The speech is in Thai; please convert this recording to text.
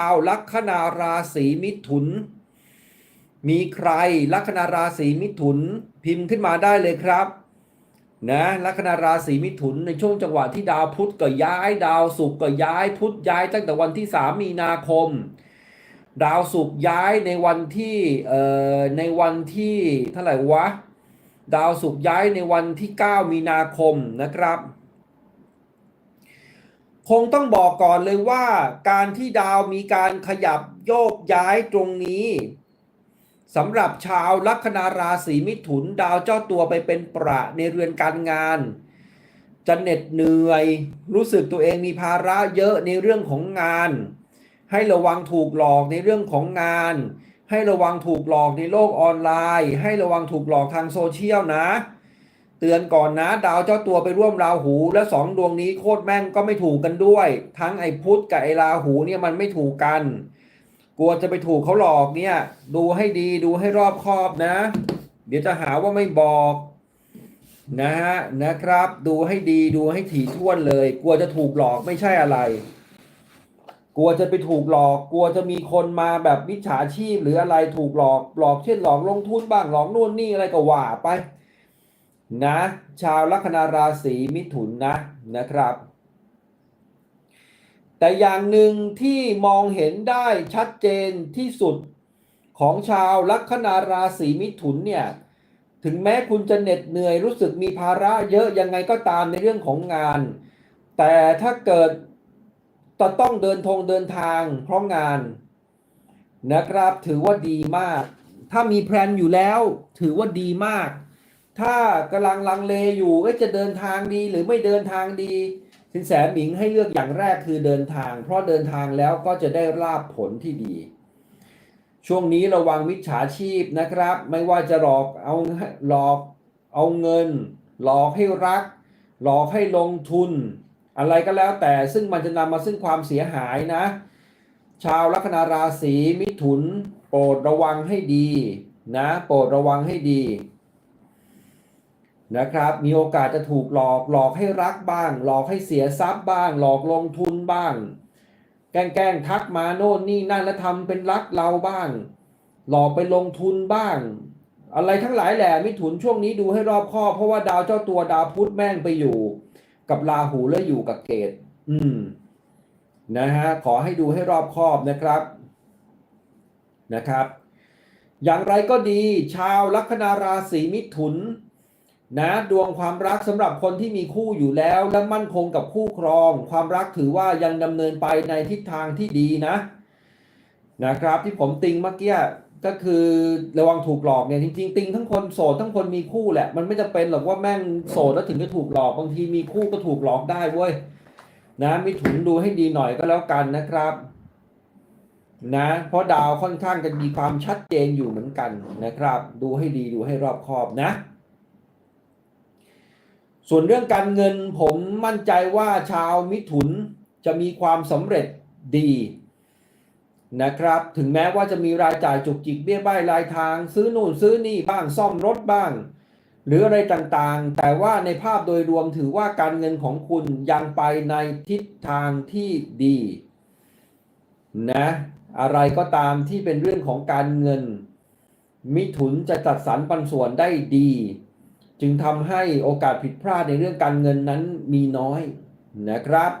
เอาลัคนาราศีมิถุน มีใครลัคนาราศีมิถุนพิมพ์ขึ้นมาได้เลยครับนะลัคนาราศีมิถุนในช่วงจังหวะที่ดาวพุธก็ย้าย ดาวศุกร์ก็ย้ายพุธย้ายตั้งแต่วันที่ 3 มีนาคม ดาวศุกร์ย้ายในวันที่เอ่อในวันที่เท่าไหร่วะ ดาวศุกร์ย้ายในวันที่ 9 มีนาคมนะครับ คงต้องบอกก่อนเลยว่าการที่ดาวมีการขยับโยกย้ายตรงนี้สำหรับชาวลัคนาราศีมิถุน ดาวเจ้าตัวไปเป็นประในเรือนการงาน จะเหน็ดเหนื่อย รู้สึกตัวเองมีภาระเยอะในเรื่องของงาน ให้ระวังถูกหลอกในเรื่องของงาน ให้ระวังถูกหลอกในโลกออนไลน์ ให้ระวังถูกหลอกทางโซเชียลนะ เตือนก่อนนะดาวเจ้าตัวไปร่วมราหูและสองดวงนี้โคตรแม่งก็ไม่ถูกกันด้วย ทั้งไอ้พุธกับไอ้ราหูเนี่ยมันไม่ถูกกัน กลัวจะไปถูกเขาหลอกเนี่ย ดูให้ดีดูให้รอบคอบนะ เดี๋ยวจะหาว่าไม่บอกนะฮะนะครับ ดูให้ดีดูให้ถี่ถ้วนเลย กลัวจะถูกหลอกไม่ใช่อะไร กลัวจะไปถูกหลอก กลัวจะมีคนมาแบบมิจฉาชีพหรืออะไรถูกหลอกหลอกเช่นหลอกลงทุนบ้างหลอกนู่นนี่อะไรก็ว่าไป นะ ชาวลัคนาราศีมิถุนนะนะครับ แต่อย่างหนึ่งที่มองเห็นได้ชัดเจนที่สุดของชาวลัคนาราศีมิถุนเนี่ยถึงแม้คุณจะเหน็ดเหนื่อยรู้สึกมีภาระเยอะยังไงก็ตามในเรื่องของงาน แต่ถ้าเกิดจะต้องเดินทงเดินทางเพราะงานนะครับถือว่าดีมาก ถ้ามีแพลนอยู่แล้วถือว่าดีมาก ถ้ากำลังลังเลอยู่เอ๊ะจะเดินทางดีหรือไม่เดินทางดี สินแสหมิงให้เลือกอย่างแรกคือเดินทาง เพราะเดินทางแล้วก็จะได้ลาบผลที่ดี ช่วงนี้ระวังมิจฉาชีพนะครับ ไม่ว่าจะหลอกเอาหลอกเอาเงิน หลอกให้รัก หลอกให้ลงทุน อะไรก็แล้วแต่ซึ่งมันจะนำมาซึ่งความเสียหายนะ ชาวลัคนาราศีมิถุน โปรดระวังให้ดีนะ โปรดระวังให้ดี นะครับ มีโอกาสจะถูกหลอกหลอกให้รักบ้าง หลอกให้เสียทรัพย์บ้าง หลอกลงทุนบ้าง แกล้งทักมาโน่นนี่นั่นแล้วทำเป็นรักเราบ้าง หลอกไปลงทุนบ้าง อะไรทั้งหลายแหละมิถุนช่วงนี้ดูให้รอบคอบเพราะว่าดาวเจ้าตัวดาวพุธแม่งไปอยู่ กับราหูและอยู่กับเกตอืมนะฮะขอให้ดูให้รอบคอบนะครับนะครับ อย่างไรก็ดี ชาวลัคนาราศีมิถุน นะดวงความรักสำหรับคนที่มีคู่อยู่แล้ว และมั่นคงกับคู่ครอง ความรักถือว่ายังดำเนินไปในทิศทางที่ดีนะ นะครับที่ผมติงเมื่อกี้ก็คือระวังถูกหลอกเนี่ยจริงๆติงทั้งคนโสดทั้งคนมีคู่แหละ มันไม่จะเป็นหรอกว่าแม่งโสดแล้วถึงจะถูกหลอกบางทีมีคู่ก็ถูกหลอกได้เว้ยนะมิถุนดูให้ดีหน่อยก็แล้วกันนะครับ นะ เพราะดาวค่อนข้างจะมีความชัดเจนอยู่เหมือนกันนะครับ ดูให้ดีดูให้รอบคอบนะ ส่วนเรื่องการเงินผมมั่นใจว่าชาวมิถุนจะมีความสำเร็จดีนะครับ ถึงแม้ว่าจะมีรายจ่ายจุกจิกเบี้ยบ้ายรายทาง ซื้อนู่นซื้อนี่บ้างซ่อมรถบ้าง หรืออะไรต่างๆ แต่ว่าในภาพโดยรวมถือว่าการเงินของคุณยังไปในทิศทางที่ดีนะอะไรก็ตามที่เป็นเรื่องของการเงิน มิถุนจะจัดสรรปันส่วนได้ดี จึงทำให้โอกาสผิดพลาดในเรื่องการเงินนั้นมีน้อยนะครับ